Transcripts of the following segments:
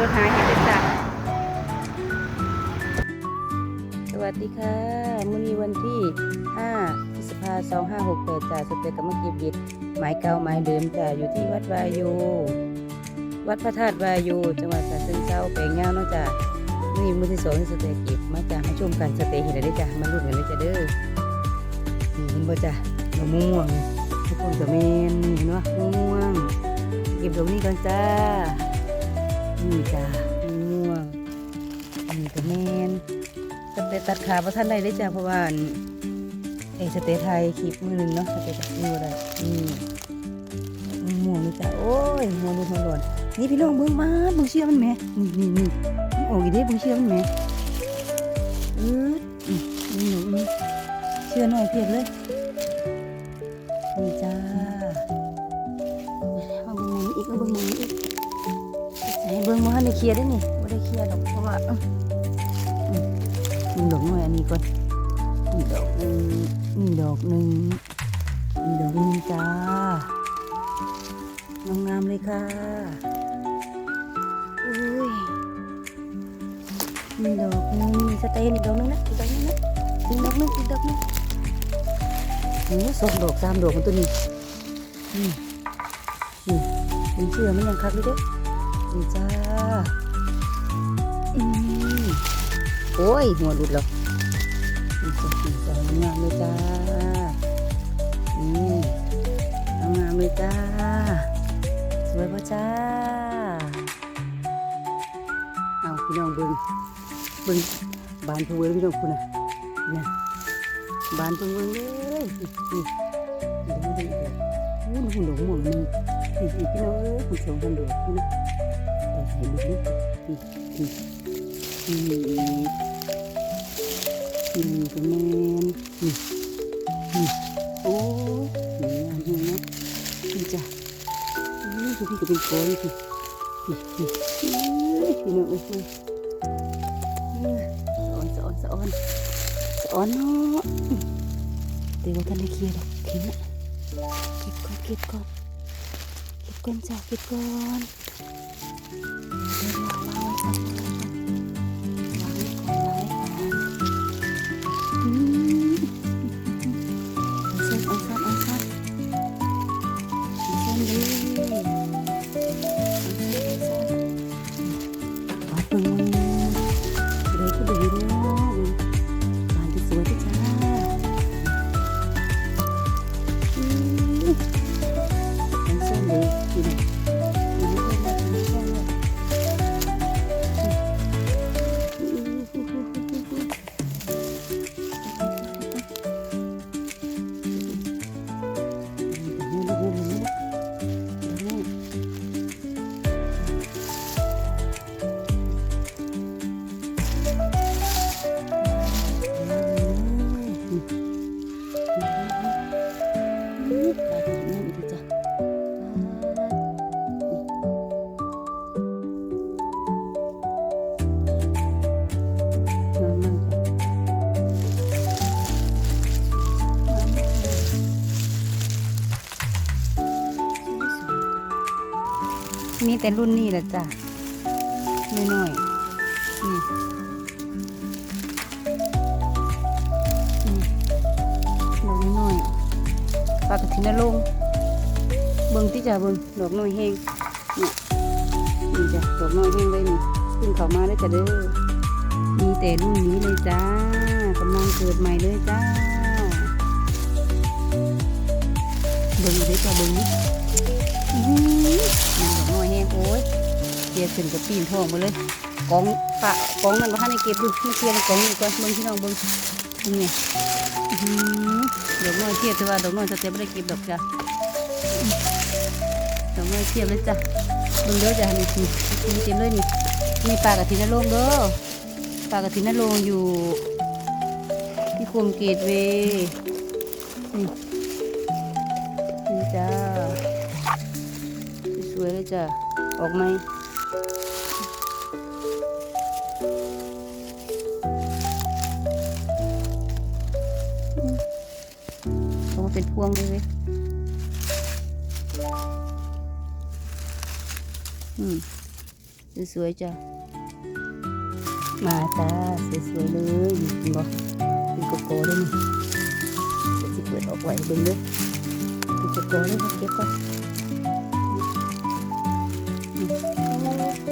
รถหาเห็ดเลยจ้ะสวัสดีค่ะมื้อนี้วันที่5พฤษภาคม2568จ้ะสเตกับมาเก็บเห็ดหมายเก่าหมายเดิมจ้ะอยู่ที่วัดวายูวัดพระธาตุวายูจังหวัดฉะเชิงเทราแปลงเงาเนาะจ้ะนี่มือที่สองที่สเตเก็บมาจ้ะมาชมกันสเตเห็นอะไรได้จ้ะมาลุ้นกันเลยจ้ะเด้อนี่เห็นบ่จ้ะดอกม่วงทุกคนก็แม่นนี่เห็นบ่ม่วงเก็บดอกนี้ก่อนจ้า นี่จ้าม่วงนี่ก็แมนสเตตัดขาเพราะท่านใดได้จ้าเพราะว่าไอสเตไทยคลิปมือหนึงเนาะสเตตัดมืออะไรนี่ม่วงนี่จ้าโอ้ยม่วงนี่ทนหล่นนี่พี่น้องเบิ่งมาเบิ่งเชื่อมันแหมนี่นี่นี่มันออกอีเด้เบิ่งเชื่อมันแหมเออนี่นี่หนูเชื่อหน่อยเพียดเลย นได้เคลียร์ได้นี่บ่ได้เคลียร์ดอกเพราะว่าอื้ออืมนี่ดอกน้อยอันนี้ก่อนนี่ดอกหนึงนี่ดอกหนึงนี่ดอกหนึงจ้างามๆเลยค่ะอุ้ยนี่ดอกหนึงนี่สเตนอีกดอกหนึงนะอีกดอกหนึงนะอีกดอกหนึงอีกดอกหนึงโอ้สองดอกสามดอกมันตัวนี้นี่นี่เป็นเชื่อมันยังคักเลยเด้นี่จ้า โอ้ย หัวหลุดแล้วนี่จ้านี่จ้างามเลยจ้านี่งามเลยจ้า สวยป่ะจ้า เอาพี่น้องเบิ้งเบิ้งบานพูเลยพี่น้องคุณน่ะนี่ยบานตรงเบิ้งเลยนี่นี่นี่ดูดูดูหุ่นหุ่นดอกม่วงนี่พี่พี่น้องเอ้ยคุณสองพันดอกนี่นะแต่เห็นดูนี่พี่ พี่พี่พี่ก็แมนนี่นี่โอ้ยสวยงามเลยนะนี่จ้ะนี่คือพี่ก็เป็นโกยพี่พี่พี่พี่น้องเอ้ยสอนสอนสอนสอนเนาะเดี๋ยวท่านได้เคลียร์ดอกเข็มนะเก็บก่อนเก็บก่อนเก็บก่อนจ้ะเก็บก่อนเดี๋ยวเราวางไว้ก่อ มีแต่รุ่นนี้แหละจ้ะน้อยๆนี่นี่ดอกน้อยๆปลากระถินนรงเบิ่งที่จะเบิ่งดอกน้อยแห้งเนี่ยนี่จ้ะดอกน้อยแห้งเลยนี่ขึ้นเขามาแล้จ้ะเด้อมีแต่รุ่นนี้เลยจ้ากำลังเกิดใหม่เลยจ้าเบิ่งเลยจ้ะเบิ่งนี่ อื้อหือมันดอกน้อยแห้งโอ้ยเกียร์ขึ้นกับปีนทองมาเลยกองปะกองนั่นว่าให้ในเก็บอยู่มาเคลียร์ในกองนี่ก่อนเบิ่งพี่น้องเบิ่งนี่ไงดอกน้อยเทียบแต่ว่าดอกน้อยสเต็ปไม่ได้เก็บดอกจ้ะดอกน้อยเทียบเลยจ้ะเบิ่งเด้อจ้ะนี่นี่นี่เต็มเลยนี่นี่ปลากระถินนรงเด้อปลากระถินนรงอยู่ที่โคมเกตเวนี่นี่จ้า วยเลยจ้ะ ออกไหมอืมเอามาเป็นพวงเลยเว้ยอืม สวยๆจ้ะ มาจ้าสวยๆเลยเห็นบ่เป็นโกโก้ด้วยนี่เดี๋ยวสิเปิดออกไว้เบิ่งเลยเป็นโกโก้เลยเก็บก่อน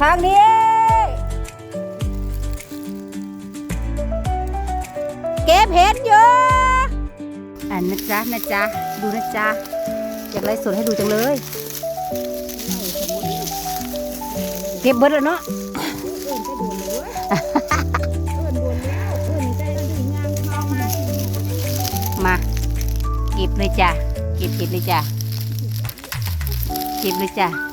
ทางนี้ เก็บเห็ดเยอะอันนะจ๊ะนะจ๊ะดูนะจ๊ะอยากไล่สดให้ดูจังเลย เก็บเบิดแล้วเนาะมาเก็บเลยจ้ะเก็บเห็ดเลยจ้ะเก็บเลยจ้ะ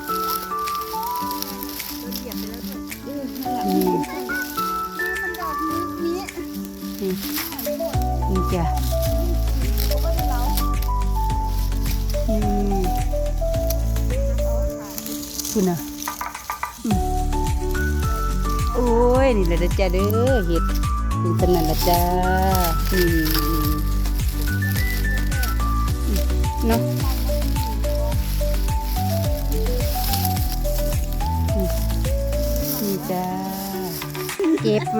นี่จ้ะนี่คุณนะโอ้ย นี่แหละจ้ะเด้อเห็ดเป็นสนั่นละจ้านี่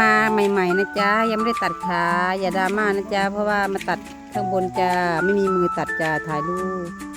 มาใหม่ ๆ นะจ๊ะยังไม่ได้ตัดขาอย่าดราม่านะจ๊ะเพราะว่ามาตัดข้างบนจะไม่มีมือตัดจะถ่ายรูป